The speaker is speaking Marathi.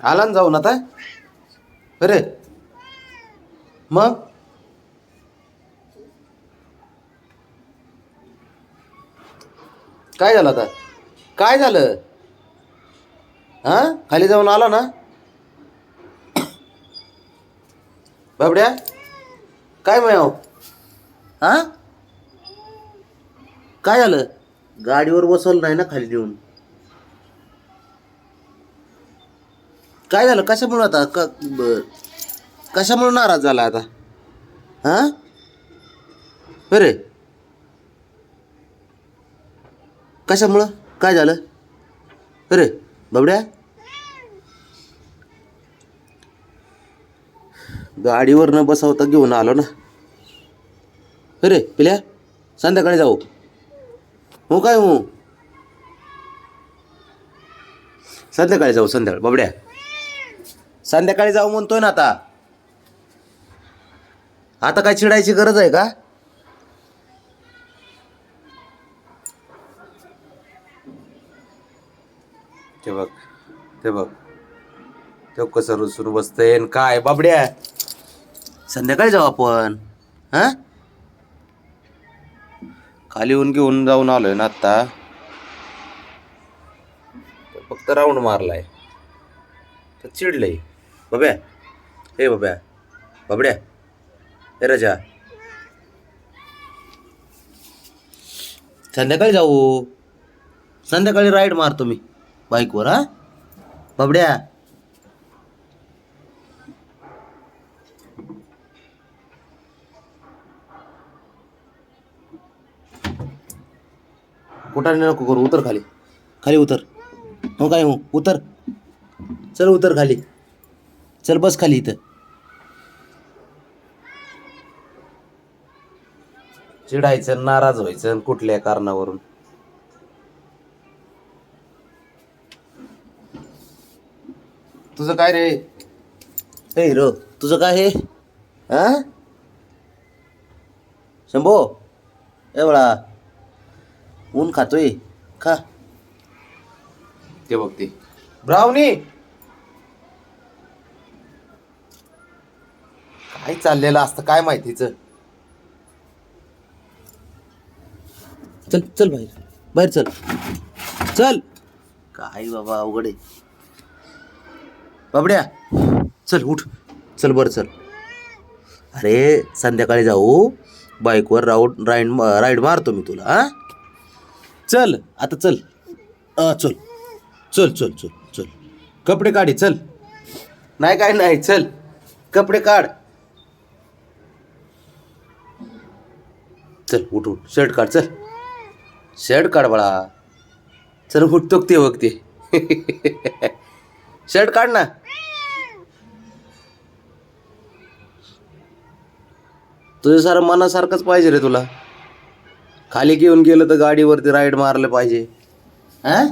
आला ना जाऊन आता? अरे. मग? काय झालं आता? काय झालं? हा? खाली जाऊन आला ना? बाबड्या? काय मिळाव हा? काय झालं? गाडीवर बसवलं नाही ना खाली देऊन काय झालं? कशामुळं आता? क बर कशामुळं नाराज झाला आता? हा? बरे कशामुळं? काय झालं? अरे बाबड्या? गाडीवर न बसवता घेऊन आलो ना. अरे पिल्या? संध्याकाळी जाऊ. हो काय हो? संध्याकाळी जाऊ संध्याकाळी. बाबड्या? संध्याकाळी जाऊ म्हणतोय ना आता. आता काय चिडायची गरज आहे का? ते बघ ते बघ. ते कसं रुसून बसतंय काय बाबड्या? संध्याकाळी जाऊ आपण. हा? खाली येऊन घेऊन जाऊन आलोय ना आत्ता तर फक्त राऊंड मारलाय. तर चिडलंय. बाब्या हे बाब्या बाबड्या हे राजा. संध्याकाळी जाऊ. संध्याकाळी राईड मारतो मी बाईकवर हा? बाबड्या. कुठं नको करू उतर खाली. खाली उतर. हो काय हो उतर. चल उतर खाली. चल बस खाली इथं. चिडायचं नाराज व्हायचं कुठल्या कारणावरून. तुझं काय रे? हे हिरो तुझं काय हे? हा शंभो एवढा ऊन खातोय खा. ते बघ ते. काय चाललेलं असतं काय माहितीच चल चल बाहेर. बाहेर चल. चल. काय बाबा अवघड आहे. बाबड्या चल उठ. चल बरं चल. अरे संध्याकाळी जाऊ. बाईकवर राऊंड राईड राईड मारतो मी तुला हा? चल आता चल. अ, चल. चल चल चल चल. कपडे काढे चल. नाही काय नाही चल. कपडे काढ. चल उठ उठ. शर्ट काढ चल. शर्ट काढ बाळा. चल उठतो ते बघते. शर्ट काढ ना. तुझं सारं मनासारखंच पाहिजे रे तुला. खाली घेऊन गेलं तर गाडीवरती राईड मारलं पाहिजे. हा?